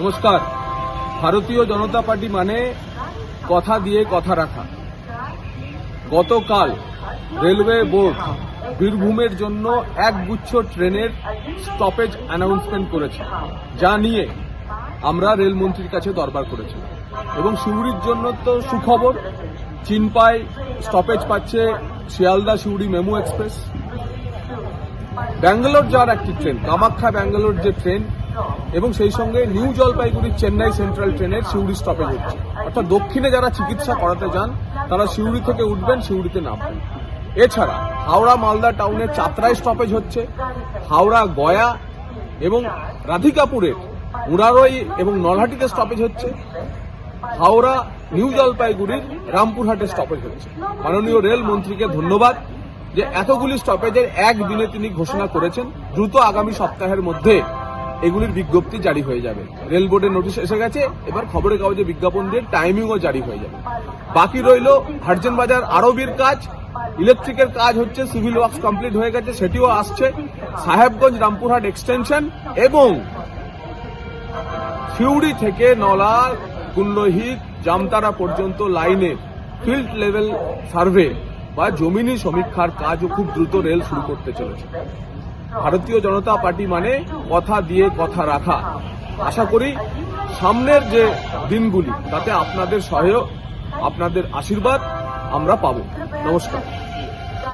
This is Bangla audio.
নমস্কার। ভারতীয় জনতা পার্টি মানে কথা দিয়ে কথা রাখা। গতকাল রেলওয়ে বোর্ড বীরভূমের জন্য একগুচ্ছ ট্রেনের স্টপেজ অ্যানাউন্সমেন্ট করেছে, যা নিয়ে আমরা রেলমন্ত্রীর কাছে দরবার করেছি। এবং সিউড়ির জন্য তো সুখবর, চিনপাই স্টপেজ পাচ্ছে শিয়ালদা সিউড়ি মেমু এক্সপ্রেস। ব্যাঙ্গালোর যাওয়ার একটি ট্রেন, কামাখ্যা ব্যাঙ্গালোর যে ট্রেন এবং সেই সঙ্গে নিউ জলপাইগুড়ি চেন্নাই সেন্ট্রাল ট্রেনের সিউড়ি স্টপেজ হচ্ছে। অর্থাৎ দক্ষিণে যারা চিকিৎসা করাতে যান, তারা সিউড়ি থেকে উঠবেন, সিউড়িতে নামবেন। এছাড়া হাওড়া মালদা টাউনের চাতরায় স্টপেজ হচ্ছে, হাওড়া গয়া এবং রাধিকাপুরের মুরারই এবং নলহাটিতে স্টপেজ হচ্ছে, হাওড়া নিউ জলপাইগুড়ির রামপুরহাটে স্টপেজ হচ্ছে। মাননীয় রেল মন্ত্রীকে ধন্যবাদ যে এতগুলি স্টপেজের একদিনে তিনি ঘোষণা করেছেন, দ্রুত আগামী সপ্তাহের মধ্যে এগুলির বিজ্ঞপ্তি জারি হয়ে যাবে। রেল বোর্ডের নোটিশ এসে গেছে, এবার খবরের কাগজে বিজ্ঞাপন দিয়ে টাইমিংও জারি হয়ে যাবে। বাকি রইল ভার্জেন বাজার আরবির কাজ ইলেকট্রিকের কাজ হচ্ছে সিভিল ওয়ার্কস কমপ্লিট হয়ে গেছে, সেটিও আসছে। সাহেবগঞ্জ রামপুরহাট এক্সটেনশন এবং সিউড়ি থেকে নলা কুল্লহিত জামতারা পর্যন্ত লাইনে ফিল্ড লেভেল সার্ভে বা জমিনি সমীক্ষার কাজও খুব দ্রুত রেল শুরু করতে চলেছে। ভারতীয় জনতা পার্টি মানে কথা দিয়ে কথা রাখা। আশা করি সামনের যে দিনগুলি, তাতে আপনাদের সহায়ক, আপনাদের আশীর্বাদ আমরা পাব। নমস্কার।